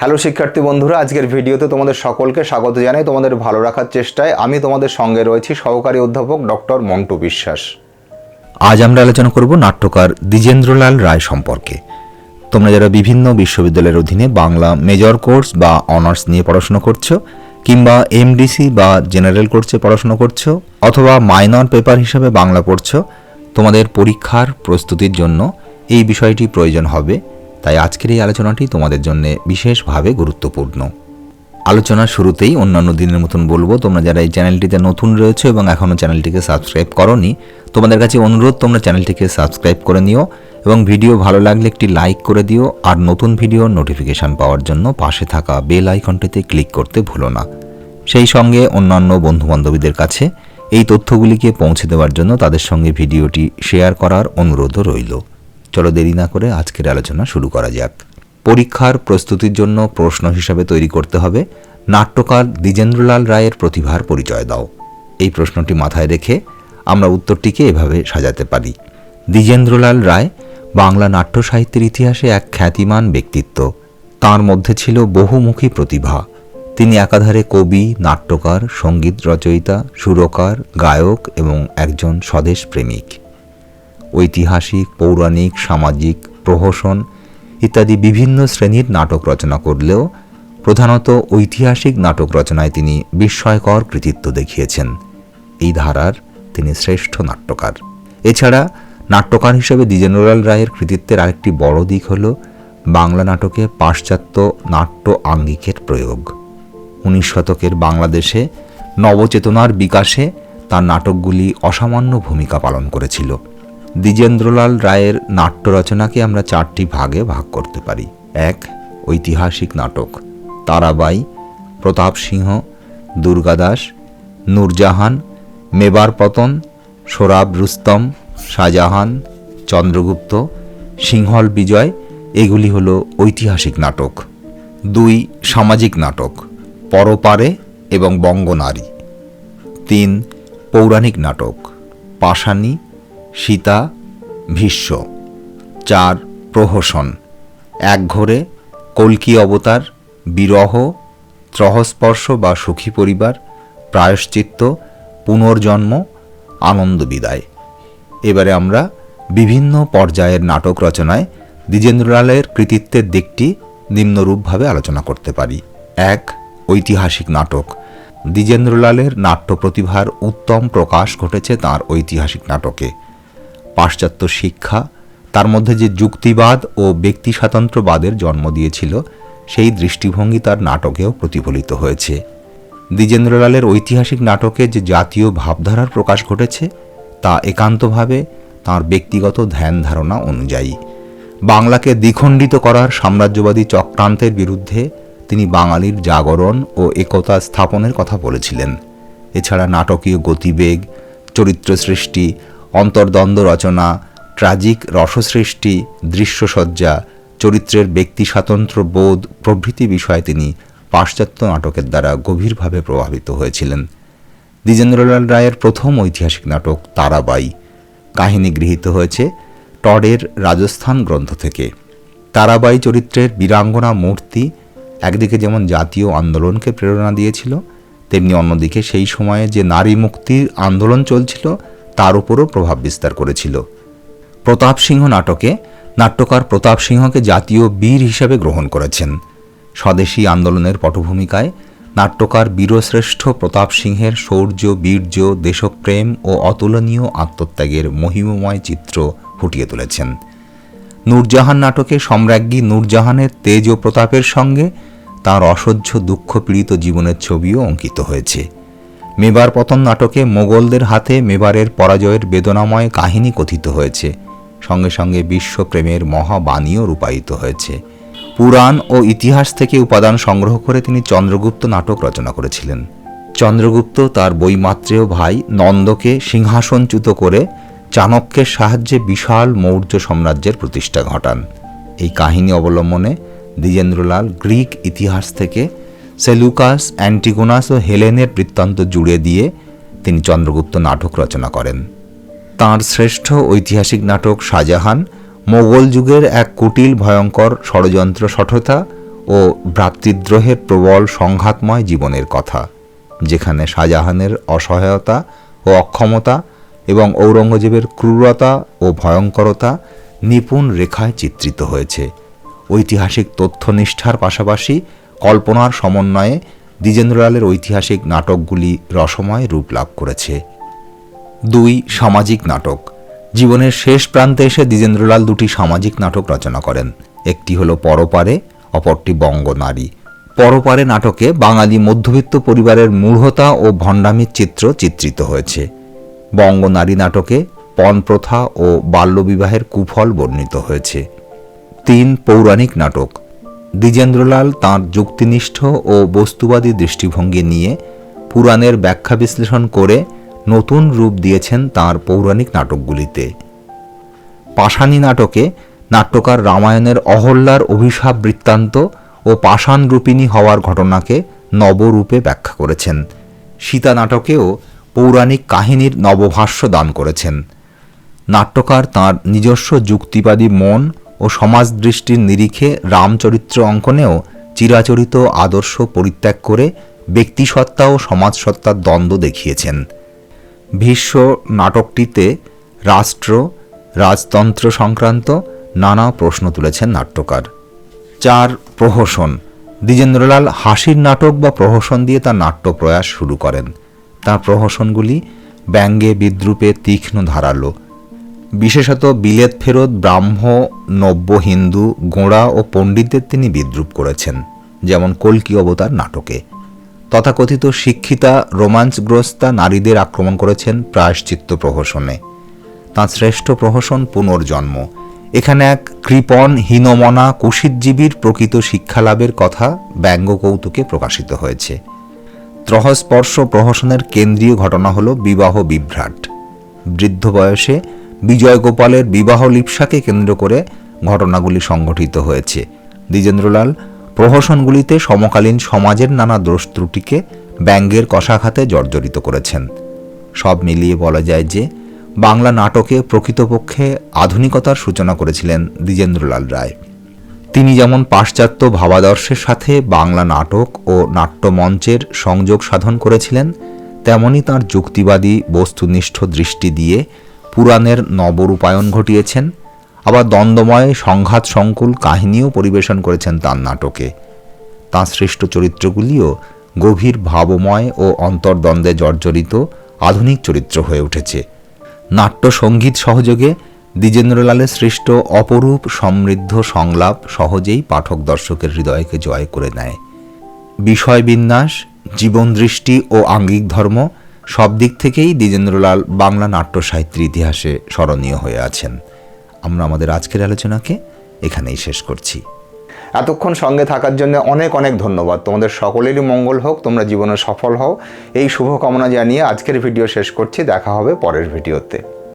Hello শিক্ষার্থী বন্ধুরা, আজকের ভিডিওতে তোমাদের সকলকে স্বাগত জানাই। তোমাদের ভালো রাখার চেষ্টায় আমি তোমাদের সঙ্গে রয়েছি সহকারী অধ্যাপক ডক্টর মন্টু বিশ্বাস। আজ আমরা আলোচনা করব নাট্যকার দ্বিজেন্দ্রলাল রায় সম্পর্কে। তোমরা যারা বিভিন্ন বিশ্ববিদ্যালয়ের অধীনে বাংলা মেজর কোর্স বা অনার্স নিয়ে পড়াশোনা করছ, কিংবা এমডিসি বা জেনারেল কোর্সে পড়াশোনা করছ, অথবা মাইনর পেপার হিসেবে বাংলা পড়ছো, তোমাদের পরীক্ষার প্রস্তুতির জন্য এই বিষয়টি প্রয়োজন হবে। তাই আজকের এই আলোচনাটি তোমাদের জন্য বিশেষভাবে গুরুত্বপূর্ণ। আলোচনার শুরুতেই অন্যান্য দিনের মতন বলব, তোমরা যারা এই চ্যানেলটিতে নতুন রয়েছে এবং এখনও চ্যানেলটিকে সাবস্ক্রাইব করনি, তোমাদের কাছে অনুরোধ, তোমরা চ্যানেলটিকে সাবস্ক্রাইব করে নিও এবং ভিডিও ভালো লাগলে একটি লাইক করে দিও আর নতুন ভিডিওর নোটিফিকেশান পাওয়ার জন্য পাশে থাকা বেল আইকনটিতে ক্লিক করতে ভুলো না। সেই সঙ্গে অন্যান্য বন্ধুবান্ধবীদের কাছে এই তথ্যগুলিকে পৌঁছে দেওয়ার জন্য তাদের সঙ্গে ভিডিওটি শেয়ার করার অনুরোধও রইল। চলো দেরি না করে আজকের আলোচনা শুরু করা যাক। পরীক্ষার প্রস্তুতির জন্য প্রশ্ন হিসাবে তৈরি করতে হবে। নাট্যকার দ্বিজেন্দ্রলাল রায়ের প্রতিভার পরিচয় দাও। এই প্রশ্নটি মাথায় রেখে আমরা উত্তরটিকে এভাবে সাজাতে পারি। দ্বিজেন্দ্রলাল রায় বাংলা নাট্য সাহিত্যের ইতিহাসে এক খ্যাতিমান ব্যক্তিত্ব। তার মধ্যে ছিল বহুমুখী প্রতিভা। তিনি একাধারে কবি, নাট্যকার, সংগীত রচয়িতা, সুরকার, গায়ক এবং একজন স্বদেশ প্রেমিক। ঐতিহাসিক, পৌরাণিক, সামাজিক, প্রহসন ইত্যাদি বিভিন্ন শ্রেণির নাটক রচনা করলেও প্রধানত ঐতিহাসিক নাটক রচনায় তিনি বিস্ময়কর কৃতিত্ব দেখিয়েছেন। এই ধারার তিনি শ্রেষ্ঠ নাট্যকার। এছাড়া নাট্যকার হিসেবে দ্বিজেন্দ্রলাল রায়ের কৃতিত্বের আরেকটি বড় দিক হল বাংলা নাটকে পাশ্চাত্য নাট্য আঙ্গিকের প্রয়োগ। উনিশ শতকের বাংলাদেশে নবচেতনার বিকাশে তার নাটকগুলি অসামান্য ভূমিকা পালন করেছিল। দ্বিজেন্দ্রলাল রায়ের নাট্য রচনাকে আমরা চারটি ভাগে ভাগ করতে পারি। এক, ঐতিহাসিক নাটক। তারাবাই, প্রতাপ সিংহ দুর্গাদাস নূরজাহান, মেবার পতন সোরাব রুস্তম, শাহজাহান, চন্দ্রগুপ্ত, সিংহল বিজয়, এগুলি হলো ঐতিহাসিক নাটক। দুই, সামাজিক নাটক, পরপারে এবং বঙ্গনারী। তিন, পৌরাণিক নাটক, পাষাণী সীতা, ভীষ্ম। চার, প্রহসন। এক ঘরে কল্কি অবতার, বিরহ, ত্রহস্পর্শ বা সুখী পরিবার, প্রায়শ্চিত্ত, পুনর্জন্ম, আনন্দ বিদায়। এবারে আমরা বিভিন্ন পর্যায়ের নাটক রচনায় দ্বিজেন্দ্রলালের কৃতিত্বের দিকটি নিম্নরূপভাবে আলোচনা করতে পারি। এক, ঐতিহাসিক নাটক। দ্বিজেন্দ্রলালের নাট্য প্রতিভার উত্তম প্রকাশ ঘটেছে তার ঐতিহাসিক নাটকে। পাশ্চাত্য শিক্ষা, তার মধ্যে যে যুক্তিবাদ ও ব্যক্তি স্বাতন্ত্র্যবাদের জন্ম দিয়েছিল, সেই দৃষ্টিভঙ্গি তার নাটকেও প্রতিফলিত হয়েছে। দ্বিজেন্দ্রলালের ঐতিহাসিক নাটকে যে জাতীয় ভাবধারার প্রকাশ ঘটেছে, তা একান্তভাবে তার ব্যক্তিগত ধ্যান ধারণা অনুযায়ী। বাংলাকে দ্বিখণ্ডিত করার সাম্রাজ্যবাদী চক্রান্তের বিরুদ্ধে তিনি বাঙালির জাগরণ ও একতা স্থাপনের কথা বলেছিলেন। এছাড়া নাটকীয় গতিবেগ চরিত্র সৃষ্টি অন্তর্দ্বন্দ্ব রচনা, ট্রাজিক রসসৃষ্টি, দৃশ্যসজ্জা, চরিত্রের ব্যক্তি স্বাতন্ত্র্য বোধ প্রভৃতি বিষয়ে তিনি পাশ্চাত্য নাটকের দ্বারা গভীরভাবে প্রভাবিত হয়েছিলেন। দ্বিজেন্দ্রলাল রায়ের প্রথম ঐতিহাসিক নাটক তারাবাই। কাহিনী গৃহীত হয়েছে টডের রাজস্থান গ্রন্থ থেকে। তারাবাই চরিত্রের বীরাঙ্গনা মূর্তি একদিকে যেমন জাতীয় আন্দোলনকে প্রেরণা দিয়েছিল, তেমনি অন্যদিকে সেই সময়ে যে নারী মুক্তির আন্দোলন চলছিল তার উপরও প্রভাব বিস্তার করেছিল। প্রতাপ সিংহ নাটকে নাট্যকার প্রতাপ সিংহকে জাতীয় বীর হিসেবে গ্রহণ করেছেন। স্বদেশী আন্দোলনের পটভূমিকায় নাট্যকার বীরশ্রেষ্ঠ প্রতাপ সিংহের শৌর্য, বীর্য, দেশপ্রেম ও অতুলনীয় আত্মত্যাগের মহিমময় চিত্র ফুটিয়ে তুলেছেন। নূরজাহান নাটকে সম্রাজ্ঞী নূরজাহানের তেজ ও প্রতাপের সঙ্গে তার অসহ্য দুঃখ পীড়িত জীবনের ছবিও অঙ্কিত হয়েছে। মেবার পতন নাটকে মোগলদের হাতে মেবারের পরাজয়ের বেদনাময় কাহিনী কথিত হয়েছে। সঙ্গে সঙ্গে বিশ্বপ্রেমের মহাবাণীও রূপায়িত হয়েছে। পুরাণ ও ইতিহাস থেকে উপাদান সংগ্রহ করে তিনি চন্দ্রগুপ্ত নাটক রচনা করেছিলেন। চন্দ্রগুপ্ত তার বইমাত্রেয় ভাই নন্দকে সিংহাসনচ্যুত করে চাণক্যের সাহায্যে বিশাল মৌর্য সাম্রাজ্যের প্রতিষ্ঠা ঘটান। এই কাহিনী অবলম্বনে দ্বিজেন্দ্রলাল গ্রিক ইতিহাস থেকে সেলুকাস অ্যান্টিগোনাস ও হেলেনের বৃত্তান্ত জুড়ে দিয়ে তিনি চন্দ্রগুপ্ত নাটক রচনা করেন। তাঁর শ্রেষ্ঠ ঐতিহাসিক নাটক শাহজাহান, মোগল যুগের এক কুটিল ভয়ঙ্কর ষড়যন্ত্র সঠতা ও ভ্রাতৃদ্রোহের প্রবল সংঘাতময় জীবনের কথা, যেখানে শাহজাহানের অসহায়তা ও অক্ষমতা এবং ঔরঙ্গজেবের ক্রূরতা ও ভয়ঙ্করতা নিপুণ রেখায় চিত্রিত হয়েছে। ঐতিহাসিক তথ্যনিষ্ঠার পাশাপাশি কল্পনার সমন্বয়ে দ্বিজেন্দ্রলালের ঐতিহাসিক নাটকগুলি রসময় রূপ লাভ করেছে। দুই সামাজিক নাটক। জীবনের শেষ প্রান্তে এসে দ্বিজেন্দ্রলাল দুটি সামাজিক নাটক রচনা করেন। একটি হলো পরপারে, অপরটি বঙ্গনারী পরপারে নাটকে বাঙালি মধ্যবিত্ত পরিবারের মূঢ়তা ও ভণ্ডামির চিত্র চিত্রিত হয়েছে। বঙ্গনারী নাটকে পণ প্রথা ও বাল্যবিবাহের কুফল বর্ণিত হয়েছে। তিন পৌরাণিক নাটক। দ্বিজেন্দ্রলাল তাঁর যুক্তিনিষ্ঠ ও বস্তুবাদী দৃষ্টিভঙ্গি নিয়ে পুরাণের ব্যাখ্যা বিশ্লেষণ করে নতুন রূপ দিয়েছেন তাঁর পৌরাণিক নাটকগুলিতে। পাষাণী নাটকে নাট্যকার রামায়ণের অহল্যার অভিশাপ বৃত্তান্ত ও পাষাণ রূপিণী হওয়ার ঘটনাকে নবরূপে ব্যাখ্যা করেছেন। সীতা নাটকেও পৌরাণিক কাহিনীর নবভাষ্য দান করেছেন। নাট্যকার তাঁর নিজস্ব যুক্তিবাদী মন ও সমাজ দৃষ্টির নিরিখে রামচরিত্র অঙ্কনেও চিরাচরিত আদর্শ পরিত্যাগ করে ব্যক্তিসত্তা ও সমাজসত্তার দ্বন্দ্ব দেখিয়েছেন। ভীষ্ম নাটকটিতে রাষ্ট্র, রাজতন্ত্র সংক্রান্ত নানা প্রশ্ন তুলেছেন নাট্যকার। চার, প্রহসন। দ্বিজেন্দ্রলাল হাসির নাটক বা প্রহসন দিয়ে তার নাট্য প্রয়াস শুরু করেন। তার প্রহসনগুলি ব্যঙ্গে বিদ্রুপে তীক্ষ্ণ ধারালো। বিশেষত বিলেত ফেরত ব্রাহ্ম, নব্য, হিন্দু, গোঁড়া ও পণ্ডিতদের তিনি বিদ্রুপ করেছেন, যেমন কল্কি অবতার নাটকে। তথাকথিত শিক্ষিতা, রোমাঞ্চগ্রস্তা নারীদের আক্রমণ করেছেন প্রায়শ্চিত্ত প্রহসনে। তাঁর শ্রেষ্ঠ প্রহসন পুনর্জন্ম। এখানে এক কৃপণ, হীনমনা, কুশিতজীবীর প্রকৃত শিক্ষালাভের কথা ব্যঙ্গ কৌতুকে প্রকাশিত হয়েছে। ত্রহস্পর্শ প্রহসনের কেন্দ্রীয় ঘটনা হল বিবাহ বিভ্রাট। বৃদ্ধ বয়সে বিজয় গোপালের বিবাহ লিপসাকে কেন্দ্র করে ঘটনাগুলি সংঘটিত হয়েছে। দ্বিজেন্দ্রলাল, প্রহসনগুলিতে সমকালীন সমাজের নানা দোষ ত্রুটিকে ব্যঙ্গের কষাঘাতে জর্জরিত করেছেন। সব মিলিয়ে বলা যায় যে, বাংলা নাটকে প্রকৃতপক্ষে আধুনিকতার সূচনা করেছিলেন দ্বিজেন্দ্রলাল রায়। তিনি যেমন পাশ্চাত্য ভাবাদর্শের সাথে বাংলা নাটক ও নাট্যমঞ্চের সংযোগ সাধন করেছিলেন, তেমনি তার যুক্তিবাদী, বস্তুনিষ্ঠ দৃষ্টি দিয়ে পুরাণের নবরূপায়ণ ঘটিয়েছেন, আবার দ্বন্দ্বময় সংঘাত সংকুল কাহিনীও পরিবেশন করেছেন তার নাটকে। তাঁর শ্রেষ্ঠ চরিত্রগুলিও গভীর ভাবময় ও অন্তর্দ্বন্দ্বে জর্জরিত আধুনিক চরিত্র হয়ে উঠেছে। নাট্য সংগীত সহযোগে দ্বিজেন্দ্রলালের সৃষ্ট অপরূপ সমৃদ্ধ সংলাপ সহজেই পাঠক দর্শকের হৃদয়কে জয় করে নেয়। বিষয়বিন্যাস জীবনদৃষ্টি ও আঙ্গিক ধর্ম সব দিক থেকেই দ্বিজেন্দ্রলাল বাংলা নাট্য সাহিত্যের ইতিহাসে স্মরণীয় হয়ে আছেন। আমরা আমাদের আজকের আলোচনাকে এখানেই শেষ করছি। এতক্ষণ সঙ্গে থাকার জন্য অনেক অনেক ধন্যবাদ। তোমাদের সকলেরই মঙ্গল হোক, তোমরা জীবনে সফল হও। এই শুভকামনা জানিয়ে আজকের ভিডিও শেষ করছি। দেখা হবে পরের ভিডিওতে।